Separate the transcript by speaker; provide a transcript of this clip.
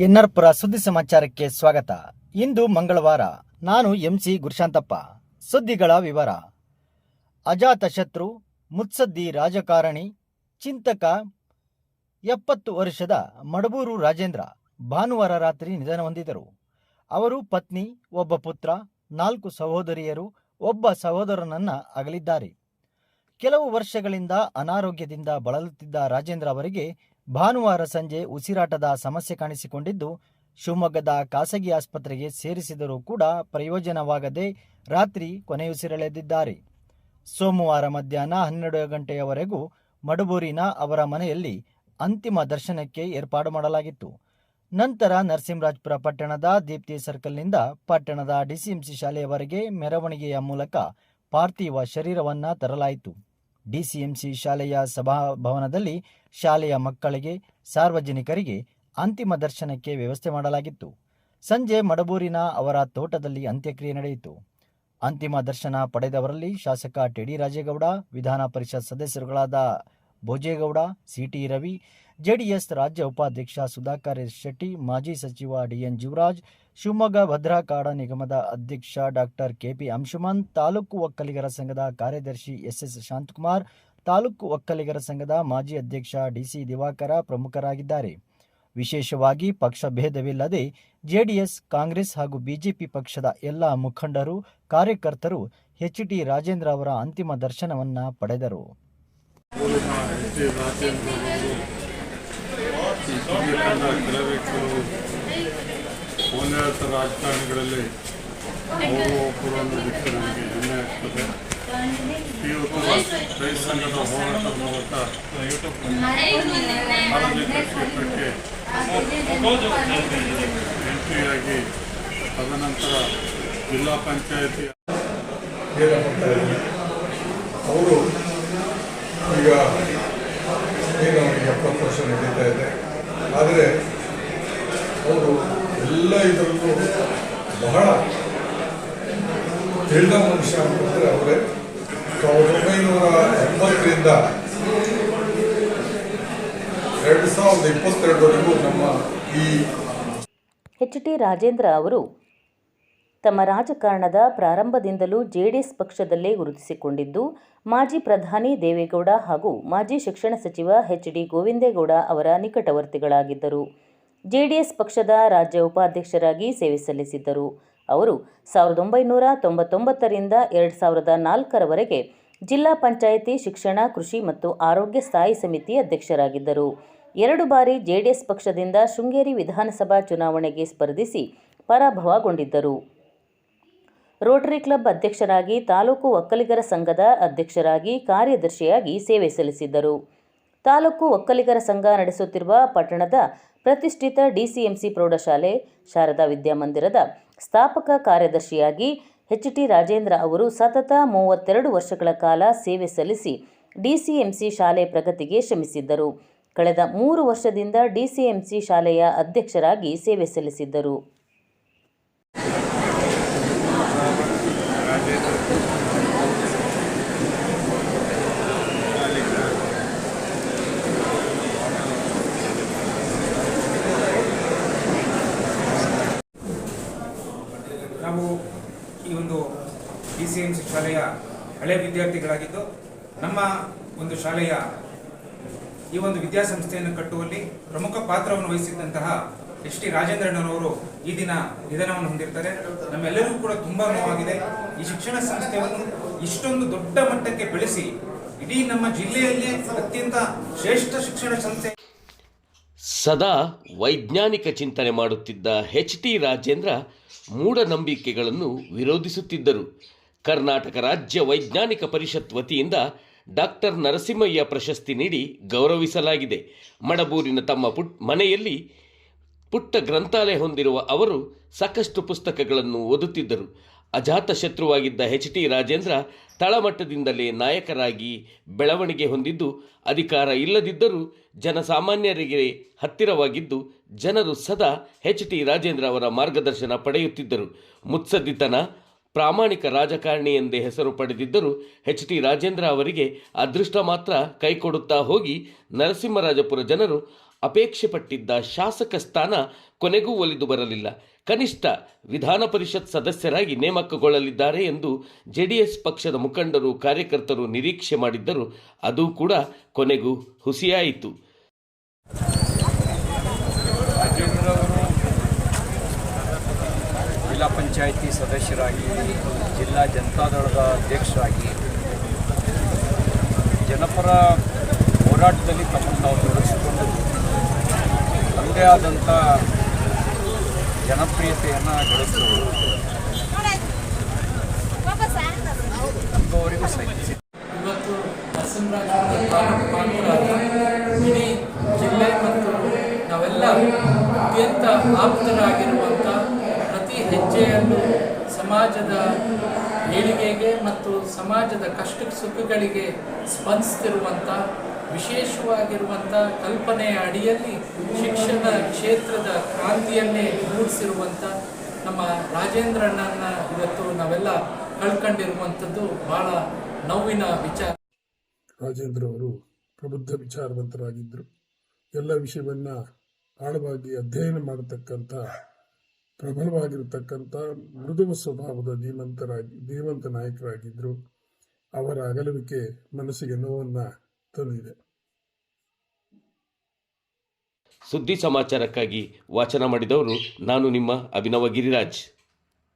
Speaker 1: ಎನ್ಆರ್ಪುರ ಸುದ್ದಿ ಸಮಾಚಾರಕ್ಕೆ ಸ್ವಾಗತ. ಇಂದು ಮಂಗಳವಾರ, ನಾನು ಎಂಸಿ ಗುರುಶಾಂತಪ್ಪ. ಸುದ್ದಿಗಳ ವಿವರ. ಅಜಾತಶತ್ರು ಮುತ್ಸದ್ದಿ ರಾಜಕಾರಣಿ, ಚಿಂತಕ, ಎಪ್ಪತ್ತು ವರ್ಷದ ಮಡಬೂರು ರಾಜೇಂದ್ರ ಭಾನುವಾರ ರಾತ್ರಿ ನಿಧನ ಹೊಂದಿದರು ಅವರು ಪತ್ನಿ, ಒಬ್ಬ ಪುತ್ರ, ನಾಲ್ಕು ಸಹೋದರಿಯರು, ಒಬ್ಬ ಸಹೋದರನನ್ನ ಅಗಲಿದ್ದಾರೆ. ಕೆಲವು ವರ್ಷಗಳಿಂದ ಅನಾರೋಗ್ಯದಿಂದ ಬಳಲುತ್ತಿದ್ದ ರಾಜೇಂದ್ರ ಅವರಿಗೆ ಭಾನುವಾರ ಸಂಜೆ ಉಸಿರಾಟದ ಸಮಸ್ಯೆ ಕಾಣಿಸಿಕೊಂಡಿದ್ದು, ಶಿವಮೊಗ್ಗದ ಖಾಸಗಿ ಆಸ್ಪತ್ರೆಗೆ ಸೇರಿಸಿದರೂ ಕೂಡ ಪ್ರಯೋಜನವಾಗದೆ ರಾತ್ರಿ ಕೊನೆಯುಸಿರೆಳೆದಿದ್ದಾರೆ. ಸೋಮವಾರ ಮಧ್ಯಾಹ್ನ ಹನ್ನೆರಡು ಗಂಟೆಯವರೆಗೂ ಮಡಬೂರಿನ ಅವರ ಮನೆಯಲ್ಲಿ ಅಂತಿಮ ದರ್ಶನಕ್ಕೆ ಏರ್ಪಾಡು ಮಾಡಲಾಗಿತ್ತು. ನಂತರ ನರಸಿಂಹರಾಜ್ಪುರ ಪಟ್ಟಣದ ದೀಪ್ತಿ ಸರ್ಕಲ್ನಿಂದ ಪಟ್ಟಣದ ಡಿಸಿಎಂಸಿ ಶಾಲೆಯವರೆಗೆ ಮೆರವಣಿಗೆಯ ಮೂಲಕ ಪಾರ್ಥಿವ ಶರೀರವನ್ನು ತರಲಾಯಿತು. ಡಿಸಿಎಂಸಿ ಶಾಲೆಯ ಸಭಾಭವನದಲ್ಲಿ ಶಾಲೆಯ ಮಕ್ಕಳಿಗೆ, ಸಾರ್ವಜನಿಕರಿಗೆ ಅಂತಿಮ ದರ್ಶನಕ್ಕೆ ವ್ಯವಸ್ಥೆ ಮಾಡಲಾಗಿತ್ತು. ಸಂಜೆ ಮಡಬೂರಿನ ಅವರ ತೋಟದಲ್ಲಿ ಅಂತ್ಯಕ್ರಿಯೆ ನಡೆಯಿತು. ಅಂತಿಮ ದರ್ಶನ ಪಡೆದವರಲ್ಲಿ ಶಾಸಕ ಟಿಡಿ ರಾಜೇಗೌಡ, ವಿಧಾನ ಪರಿಷತ್ ಸದಸ್ಯರುಗಳಾದ ಭೋಜೇಗೌಡ, ಸಿಟಿ ರವಿ, ಜೆಡಿಎಸ್ ರಾಜ್ಯ ಉಪಾಧ್ಯಕ್ಷ ಸುಧಾಕರ್ ಶೆಟ್ಟಿ, ಮಾಜಿ ಸಚಿವ ಡಿಎನ್ ಜೀವರಾಜ್, ಶಿವಮೊಗ್ಗ ಭದ್ರಾ ಕಾಡ ನಿಗಮದ ಅಧ್ಯಕ್ಷ ಡಾಕ್ಟರ್ ಕೆಪಿ ಅಂಶುಮನ್, ತಾಲೂಕು ಒಕ್ಕಲಿಗರ ಸಂಘದ ಕಾರ್ಯದರ್ಶಿ ಎಸ್ಎಸ್ ಶಾಂತಕುಮಾರ್, ತಾಲೂಕು ಒಕ್ಕಲಿಗರ ಸಂಘದ ಮಾಜಿ ಅಧ್ಯಕ್ಷ ಡಿಸಿ ದಿವಾಕರ ಪ್ರಮುಖರಾಗಿದ್ದಾರೆ. ವಿಶೇಷವಾಗಿ ಪಕ್ಷ ಭೇದವಿಲ್ಲದೆ ಜೆಡಿಎಸ್, ಕಾಂಗ್ರೆಸ್ ಹಾಗೂ ಬಿಜೆಪಿ ಪಕ್ಷದ ಎಲ್ಲ ಮುಖಂಡರು, ಕಾರ್ಯಕರ್ತರು, ಎಚ್ ಟಿ ರಾಜೇಂದ್ರ ಅವರ ಅಂತಿಮ ದರ್ಶನವನ್ನ ಪಡೆದರು.
Speaker 2: ಊರಿನ ಎಚ್ ಡಿ ರಾಜೇಂದ್ರ ಅವರು ಈ ಸುದ್ದಿ ತಂಡ ಕೆಲವೇ ಕೆಲವು ಮೌಲ್ಯಾಯುತ ರಾಜಕಾರಣಿಗಳಲ್ಲಿ ಅವರು ಒಬ್ಬರನ್ನು ಬಿಟ್ಟು ನನಗೆ ಹೆಮ್ಮೆ ಆಗ್ತದೆ. ಇವತ್ತು ರೈತ ಸಂಘದ ಮೂಲಕ ಕ್ಷೇತ್ರಕ್ಕೆ ಎಂಟ್ರಿಯಾಗಿ ತದನಂತರ ಜಿಲ್ಲಾ ಪಂಚಾಯತಿ
Speaker 3: ಅವರು ಈಗ ಏನು ಎಪ್ಪತ್ತು ವರ್ಷ ನಡೀತಾ ಇದೆ. ಆದರೆ ಅವರು ಎಲ್ಲ ಇದರಲ್ಲೂ ಬಹಳ ತಿಳಿದ ಮನುಷ್ಯ ಅಂತಂದರೆ ಅವರೇ, ಸಾವಿರದ ಒಂಬೈನೂರ ಎಂಬತ್ತರಿಂದ ಎರಡು ಸಾವಿರದ ಇಪ್ಪತ್ತೆರಡವರೆಗೂ ನಮ್ಮ ಈ
Speaker 4: ಎಚ್ ಟಿ ರಾಜೇಂದ್ರ ಅವರು ತಮ್ಮ ರಾಜಕಾರಣದ ಪ್ರಾರಂಭದಿಂದಲೂ ಜೆಡಿಎಸ್ ಪಕ್ಷದಲ್ಲೇ ಗುರುತಿಸಿಕೊಂಡಿದ್ದು, ಮಾಜಿ ಪ್ರಧಾನಿ ದೇವೇಗೌಡ ಹಾಗೂ ಮಾಜಿ ಶಿಕ್ಷಣ ಸಚಿವ ಎಚ್ ಡಿ ಗೋವಿಂದೇಗೌಡ ಅವರ ನಿಕಟವರ್ತಿಗಳಾಗಿದ್ದರು. ಜೆಡಿಎಸ್ ಪಕ್ಷದ ರಾಜ್ಯ ಉಪಾಧ್ಯಕ್ಷರಾಗಿ ಸೇವೆ ಸಲ್ಲಿಸಿದ್ದರು. ಅವರು ಸಾವಿರದ ಒಂಬೈನೂರ ತೊಂಬತ್ತೊಂಬತ್ತರಿಂದ ಎರಡು ಸಾವಿರದ ನಾಲ್ಕರವರೆಗೆ ಜಿಲ್ಲಾ ಪಂಚಾಯಿತಿ ಶಿಕ್ಷಣ, ಕೃಷಿ ಮತ್ತು ಆರೋಗ್ಯ ಸ್ಥಾಯಿ ಸಮಿತಿ ಅಧ್ಯಕ್ಷರಾಗಿದ್ದರು. ಎರಡು ಬಾರಿ ಜೆಡಿಎಸ್ ಪಕ್ಷದಿಂದ ಶೃಂಗೇರಿ ವಿಧಾನಸಭಾ ಚುನಾವಣೆಗೆ ಸ್ಪರ್ಧಿಸಿ ಪರಾಭವಗೊಂಡಿದ್ದರು. ರೋಟರಿ ಕ್ಲಬ್ ಅಧ್ಯಕ್ಷರಾಗಿ ತಾಲೂಕು ಒಕ್ಕಲಿಗರ ಸಂಘದ ಅಧ್ಯಕ್ಷರಾಗಿ ಕಾರ್ಯದರ್ಶಿಯಾಗಿ ಸೇವೆ ಸಲ್ಲಿಸಿದ್ದರು. ತಾಲೂಕು ಒಕ್ಕಲಿಗರ ಸಂಘ ನಡೆಸುತ್ತಿರುವ ಪಟ್ಟಣದ ಪ್ರತಿಷ್ಠಿತ ಡಿಸಿಎಂಸಿ ಪ್ರೌಢಶಾಲೆ ಶಾರದಾ ವಿದ್ಯಾಮಂದಿರದ ಸ್ಥಾಪಕ ಕಾರ್ಯದರ್ಶಿಯಾಗಿ ಎಚ್ ಟಿ ರಾಜೇಂದ್ರ ಅವರು ಸತತ ಮೂವತ್ತೆರಡು ವರ್ಷಗಳ ಕಾಲ ಸೇವೆ ಸಲ್ಲಿಸಿ ಡಿಸಿಎಂಸಿ ಶಾಲೆ ಪ್ರಗತಿಗೆ ಶ್ರಮಿಸಿದ್ದರು. ಕಳೆದ ಮೂರು ವರ್ಷದಿಂದ ಡಿಸಿಎಂಸಿ ಶಾಲೆಯ ಅಧ್ಯಕ್ಷರಾಗಿ ಸೇವೆ ಸಲ್ಲಿಸಿದ್ದರು
Speaker 5: ನಾವು ಈ ಒಂದು ಡಿ ಸಿ ಸಿ ಶಾಲೆಯ ಹಳೆ ವಿದ್ಯಾರ್ಥಿಗಳಾಗಿದ್ದು, ನಮ್ಮ ಒಂದು ಶಾಲೆಯ ಈ ಒಂದು ವಿದ್ಯಾಸಂಸ್ಥೆಯನ್ನು ಕಟ್ಟುವಲ್ಲಿ ಪ್ರಮುಖ ಪಾತ್ರವನ್ನು ವಹಿಸಿದ್ದಂತಹ ಎಚ್ ಟಿ ರಾಜೇಂದ್ರಣ್ಣನವರು ಈ ದಿನ ನಿಧನವನ್ನು ಹೊಂದಿರ್ತಾರೆ. ನಮ್ಮೆಲ್ಲರಿಗೂ ಕೂಡ ತುಂಬಾ ನೋವಾಗಿದೆ. ಈ ಶಿಕ್ಷಣ ಸಂಸ್ಥೆಯನ್ನು ಇಷ್ಟೊಂದು ದೊಡ್ಡ ಮಟ್ಟಕ್ಕೆ ಬೆಳೆಸಿ ಇಡೀ ನಮ್ಮ ಜಿಲ್ಲೆಯಲ್ಲೇ ಅತ್ಯಂತ ಶ್ರೇಷ್ಠ ಶಿಕ್ಷಣ ಸಂಸ್ಥೆ.
Speaker 6: ಸದಾ ವೈಜ್ಞಾನಿಕ ಚಿಂತನೆ ಮಾಡುತ್ತಿದ್ದ ಎಚ್ ಟಿ ರಾಜೇಂದ್ರ ಮೂಢನಂಬಿಕೆಗಳನ್ನು ವಿರೋಧಿಸುತ್ತಿದ್ದರು. ಕರ್ನಾಟಕ ರಾಜ್ಯ ವೈಜ್ಞಾನಿಕ ಪರಿಷತ್ ವತಿಯಿಂದ ಡಾಕ್ಟರ್ ನರಸಿಂಹಯ್ಯ ಪ್ರಶಸ್ತಿ ನೀಡಿ ಗೌರವಿಸಲಾಗಿದೆ. ಮಡಬೂರಿನ ತಮ್ಮ ಪುಟ್, ಮನೆಯಲ್ಲಿ ಪುಟ್ಟ ಗ್ರಂಥಾಲಯ ಹೊಂದಿರುವ ಅವರು ಸಾಕಷ್ಟು ಪುಸ್ತಕಗಳನ್ನು ಓದುತ್ತಿದ್ದರು. ಅಜಾತ ಶತ್ರುವಾಗಿದ್ದ ಎಚ್ ಟಿ ರಾಜೇಂದ್ರ ತಳಮಟ್ಟದಿಂದಲೇ ನಾಯಕರಾಗಿ ಬೆಳವಣಿಗೆ ಹೊಂದಿದ್ದು, ಅಧಿಕಾರ ಇಲ್ಲದಿದ್ದರೂ ಜನಸಾಮಾನ್ಯರಿಗೆ ಹತ್ತಿರವಾಗಿದ್ದು, ಜನರು ಸದಾ ಎಚ್ ಟಿ ರಾಜೇಂದ್ರ ಅವರ ಮಾರ್ಗದರ್ಶನ ಪಡೆಯುತ್ತಿದ್ದರು. ಮುತ್ಸದ್ದಿತನ ಪ್ರಾಮಾಣಿಕ ರಾಜಕಾರಣಿ ಎಂದೇ ಹೆಸರು ಪಡೆದಿದ್ದರೂ ಎಚ್ ಟಿ ರಾಜೇಂದ್ರ ಅವರಿಗೆ ಅದೃಷ್ಟ ಮಾತ್ರ ಕೈಕೊಡುತ್ತಾ ಹೋಗಿ ನರಸಿಂಹರಾಜಪುರ ಜನರು ಅಪೇಕ್ಷೆ ಪಟ್ಟಿದ್ದ ಶಾಸಕ ಸ್ಥಾನ ಕೊನೆಗೂ ಒಲಿದು ಬರಲಿಲ್ಲ. ಕನಿಷ್ಠ ವಿಧಾನ ಪರಿಷತ್ ಸದಸ್ಯರಾಗಿ ನೇಮಕಗೊಳ್ಳಲಿದ್ದಾರೆ ಎಂದು ಜೆಡಿಎಸ್ ಪಕ್ಷದ ಮುಖಂಡರು, ಕಾರ್ಯಕರ್ತರು ನಿರೀಕ್ಷೆ ಮಾಡಿದ್ದರು ಅದು ಕೂಡ ಕೊನೆಗೂ ಹುಸಿಯಾಯಿತು
Speaker 7: ರಾಜೇಂದ್ರವರು ಜಿಲ್ಲಾ ಪಂಚಾಯಿತಿ ಸದಸ್ಯರಾಗಿ, ಜಿಲ್ಲಾ ಜನತಾದಳದ ಅಧ್ಯಕ್ಷರಾಗಿ, ಜನಪರ ಹೋರಾಟದಲ್ಲಿ ತಮ್ಮನ್ನು ನಾವು ತೊಡಗಿಸಿಕೊಂಡು ತಮ್ಮದೇ ಆದಂಥ ಜನಪ್ರಿಯತೆಯನ್ನು ಗಳಿಸಿದವರು.
Speaker 8: ಜಿಲ್ಲೆ ಮತ್ತು ನಾವೆಲ್ಲ ಅತ್ಯಂತ ಆಪ್ತರಾಗಿರುವಂಥ ಹೆಜ್ಜೆಯಲ್ಲೂ ಸಮಾಜದ ಏಳಿಗೆಗೆ ಮತ್ತು ಸಮಾಜದ ಕಷ್ಟ ಸುಖಗಳಿಗೆ ಸ್ಪಂದಿಸ್ತಿರುವಂಥ ವಿಶೇಷವಾಗಿರುವಂಥ ಕಲ್ಪನೆಯ ಅಡಿಯಲ್ಲಿ ಶಿಕ್ಷಣ ಕ್ಷೇತ್ರದ ಕ್ರಾಂತಿಯನ್ನೇ ಮೂಡಿಸಿರುವಂಥ ನಮ್ಮ ರಾಜೇಂದ್ರಣ್ಣನ ಇವತ್ತು ನಾವೆಲ್ಲ ಕಳ್ಕೊಂಡಿರುವಂಥದ್ದು ಬಹಳ ನೋವಿನ ವಿಚಾರ.
Speaker 9: ರಾಜೇಂದ್ರ ಅವರು ಪ್ರಬುದ್ಧ ವಿಚಾರವಂತರಾಗಿದ್ದರು. ಎಲ್ಲ ವಿಷಯವನ್ನ ಆಳವಾಗಿ ಅಧ್ಯಯನ ಮಾಡತಕ್ಕಂಥ ಪ್ರಬಲವಾಗಿರತಕ್ಕಂಥ ಮೃದುವ ಸ್ವಭಾವದ ಧೀಮಂತರಾಗಿ, ಧೀಮಂತ ನಾಯಕರಾಗಿದ್ದರು ಅವರ ಅಗಲುವಿಕೆ ಮನಸ್ಸಿಗೆ ನೋವನ್ನು ತಂದಿದೆ.
Speaker 6: ಸುದ್ದಿ ಸಮಾಚಾರಕ್ಕಾಗಿ ವಾಚನ ಮಾಡಿದವರು ನಾನು ನಿಮ್ಮ ಅಭಿನವ ಗಿರಿರಾಜ್.